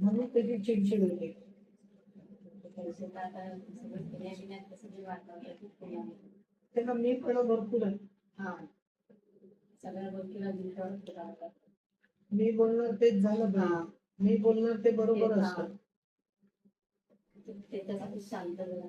म्हणून त्याची चिडचिड होते. त्याला मी पण भरपूर आहे हा सगळ्या गोष्टीला. मी बोलणार तेच झालं हा. मी बोलणार ते बरोबर. असतं त्याच्यासाठी शांत राहा.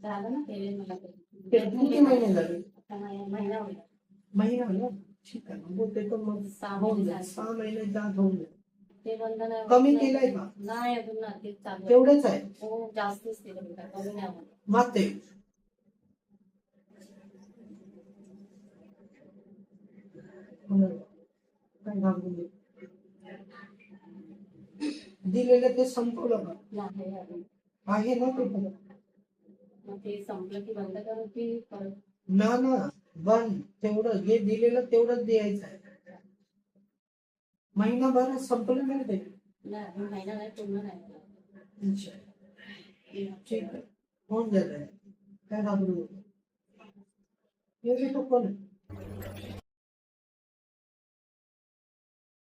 झालं ना ते मला ते ते किती महिने झाले आता मै- महिना होईल महिना ना ठीक आहे मग ते पण मग सहा होऊन जाईल. सहा महिने जात होऊन जाईल ते बंद नाही होत कमी नाही. केलंय का नाही अजून ना ते चालू आहे. तेवढेच आहे हो जास्तच केलं होतं कमी नाही होत. माते. दिलेलं ते संपवलं का नाही अजून. आहे ना ते पण ते संपलं की बंद करू की परत? ना ना. बंद. तेवढं. जे दिलेलं तेवढंच द्यायचं आहे. महिनाभर संपलं नाही ते. नाही अजून महिना नाही पूर्ण नाही. अच्छा. ठीक आहे. होऊन काय घाबरू? दे तो कोण आहे?